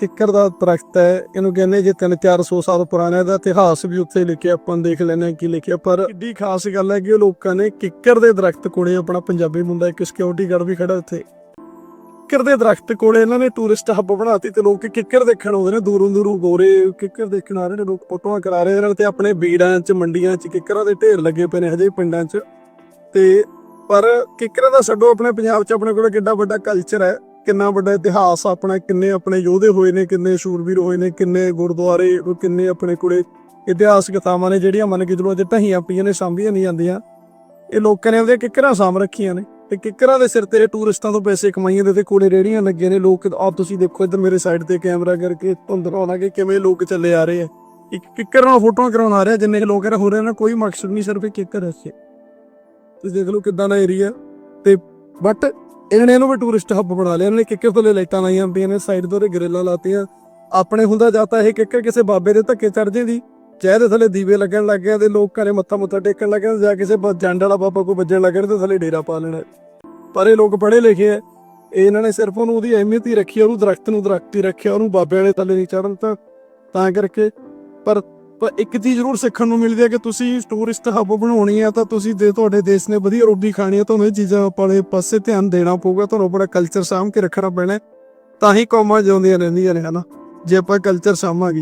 ਕਿੱਕਰ ਦਾ ਦਰਖਤ ਹੈ। ਇਹਨੂੰ ਕਹਿੰਦੇ ਜੇ 3-400 ਸਾਲ ਪੁਰਾਣਾ ਦਾ ਇਤਿਹਾਸ ਵੀ ਉੱਥੇ ਲਿਖਿਆ, ਆਪਾਂ ਦੇਖ ਲੈਂਦੇ ਹਾਂ ਕੀ ਲਿਖਿਆ। ਪਰ ਏਡੀ ਖਾਸ ਗੱਲ ਹੈ ਕਿ ਉਹ ਲੋਕਾਂ ਨੇ ਕਿੱਕਰ ਦੇ ਦਰਖਤ ਕੋਲੇ ਆਪਣਾ ਪੰਜਾਬੀ ਮੁੰਡਾ, ਇੱਕ ਸਿਕਿਉਰਿਟੀ ਗਾਰਡ ਵੀ ਖੜਾ ਉੱਥੇ। ਕਿੱਕਰ ਦੇ ਦਰਖਤ ਕੋਲੇ ਇਹਨਾਂ ਨੇ ਟੂਰਿਸਟ ਹੱਬ ਬਣਾਤੀ ਤੇ ਲੋਕ ਕਿੱਕਰ ਦੇਖਣ ਆਉਂਦੇ ਨੇ ਦੂਰੋਂ ਦੂਰੋਂ ਗੋਰੇ ਕਿੱਕਰ ਦੇਖਣ ਆ ਰਹੇ ਨੇ, ਲੋਕ ਫੋਟੋਆਂ ਕਰਾ ਰਹੇ ਨੇ ਤੇ ਆਪਣੇ ਬੀੜਾਂ 'ਚ, ਮੰਡੀਆਂ 'ਚ ਕਿੱਕਰਾਂ ਦੇ ਢੇਰ ਲੱਗੇ ਪਏ ਨੇ ਹਜੇ ਪਿੰਡਾਂ 'ਚ। ਤੇ ਪਰ ਕਿੱਕਰਾਂ ਦਾ ਛੱਡੋ, ਆਪਣੇ ਪੰਜਾਬ 'ਚ ਆਪਣੇ ਕੋਲ ਕਿੱਡਾ ਵੱਡਾ ਕਲਚਰ ਹੈ। ਕਿੰਨਾ ਵੱਡਾ ਇਤਿਹਾਸ ਆਪਣਾ, ਕਿੰਨੇ ਆਪਣੇ ਯੋਧੇ ਹੋਏ ਨੇ, ਕਿੰਨੇ ਸ਼ੂਰਵੀਰ ਹੋਏ ਨੇ, ਕਿੰਨੇ ਗੁਰਦੁਆਰੇ, ਕਿੰਨੇ ਆਪਣੇ ਕੋਲੇ ਇਤਿਹਾਸ ਕਥਾਵਾਂ ਨੇ, ਜਿਹੜੀਆਂ ਮੰਨ ਕੇ ਚਲੋ ਅਜੇ ਢਹੀਆਂ ਪਈਆਂ ਨੇ, ਸਾਂਭੀਆਂ ਨਹੀਂ ਜਾਂਦੀਆਂ। ਇਹ ਲੋਕਾਂ ਨੇ ਉਹਦੇ ਕਿੱਕਰਾਂ ਸਾਂਭ ਰੱਖੀਆਂ ਨੇ ਤੇ ਕਿੱਕਰਾਂ ਦੇ ਸਿਰ ਤੇ ਟੂਰਿਸਟਾਂ ਤੋਂ ਪੈਸੇ ਕਮਾਈਆਂ ਦੇ ਤੇ ਕੋਲੇ ਰੇੜੀਆਂ ਲੱਗੀਆਂ ਨੇ। ਲੋਕ, ਆਪ ਤੁਸੀਂ ਦੇਖੋ ਇੱਧਰ ਮੇਰੇ ਸਾਈਡ ਤੇ ਕੈਮਰਾ ਕਰਕੇ ਧੁੰਦ ਆਉਣਾ ਕਿ ਕਿਵੇਂ ਲੋਕ ਚੱਲੇ ਆ ਰਹੇ ਆ। ਇੱਕ ਕਿੱਕਰ ਨਾਲ ਫੋਟੋਆਂ ਕਰਾਉਣ ਆ ਰਹੇ, ਜਿੰਨੇ ਲੋਕ ਆ ਹੋ ਰਹੇ ਨੇ ਕੋਈ ਮਕਸਦ ਨਹੀਂ, ਸਿਰਫ ਕਿੱਕਰ ਐਸੇ ਤੁਸੀਂ ਦੇਖ ਲਓ ਕਿਦਾਂ ਦਾ ਏਰੀਆ ਤੇ ਬਟ ਇਹਨਾਂ ਨੇ ਇਹਨੂੰ ਵੀ ਟੂਰਿਸਟ ਹੱਬ ਬਣਾ ਲਿਆ। ਇਹਨਾਂ ਨੇ ਕਿੱਕਰ ਥੱਲੇ ਲਾਈਟਾਂ ਲਾਈਆਂ ਪਈਆਂ ਨੇ ਸਾਈਡ ਤੋਂ ਗ੍ਰਿਲਾਂ ਲਾਤੀਆਂ। ਆਪਣੇ ਹੁੰਦਾ ਜਾਂਦਾ ਇਹ ਕਿੱਕਰ ਕਿਸੇ ਬਾਬੇ ਦੇ ਧੱਕੇ ਚੜ ਜਾਂਦੀ ਚਾਹ ਦੇ ਥੱਲੇ ਦੀਵੇ ਲੱਗਣ ਲੱਗ ਗਏ ਤੇ ਲੋਕਾਂ ਨੇ ਮੱਥਾ ਮੁੱਥਾ ਟੇਕਣ ਲੱਗ ਗਏ ਜਾਂ ਕਿਸੇ ਜੰਡ ਵਾਲਾ ਬਾਬਾ ਕੋਈ ਵੱਜਣ ਲੱਗ ਗਿਆ ਤੇ ਥੱਲੇ ਡੇਰਾ ਪਾ ਲੈਣਾ। ਪਰ ਇਹ ਲੋਕ ਪੜ੍ਹੇ ਲਿਖੇ ਆ। ਇਹਨਾਂ ਨੇ ਸਿਰਫ ਉਹਨੂੰ ਉਹਦੀ ਅਹਿਮੀਅਤ ਹੀ ਰੱਖੀ ਆ, ਉਹਨੂੰ ਦਰਖਤ ਨੂੰ ਦਰਖਤ ਹੀ ਰੱਖਿਆ ਉਹਨੂੰ ਬਾਬੇ ਵਾਲੇ ਥੱਲੇ ਨਹੀਂ ਚੜਨ ਤਾਂ ਤਾਂ ਕਰਕੇ ਪਰ ਪਰ ਇੱਕ ਚੀਜ਼ ਜ਼ਰੂਰ ਸਿੱਖਣ ਨੂੰ ਮਿਲਦੀ ਹੈ ਕਿ ਤੁਸੀਂ ਟੂਰਿਸਟ ਹੱਬ ਬਣਾਉਣੀ ਹੈ ਤਾਂ ਤੁਸੀਂ ਦੇ ਤੁਹਾਡੇ ਦੇਸ਼ ਨੇ ਵਧੀਆ ਰੋਟੀ ਖਾਣੀ ਹੈ, ਤੁਹਾਨੂੰ ਇਹ ਚੀਜ਼ਾਂ ਵਾਲੇ ਪਾਸੇ ਧਿਆਨ ਦੇਣਾ ਪਊਗਾ, ਤੁਹਾਨੂੰ ਆਪਣਾ ਕਲਚਰ ਸਾਂਭ ਕੇ ਰੱਖਣਾ ਪੈਣਾ ਤਾਂ ਹੀ ਕੌਮਾਂ ਜਿਉਂਦੀਆਂ ਰਹਿੰਦੀਆਂ ਨੇ, ਹਨਾ? ਜੇ ਆਪਾਂ ਕਲਚਰ ਸਾਂਭਾਂਗੇ।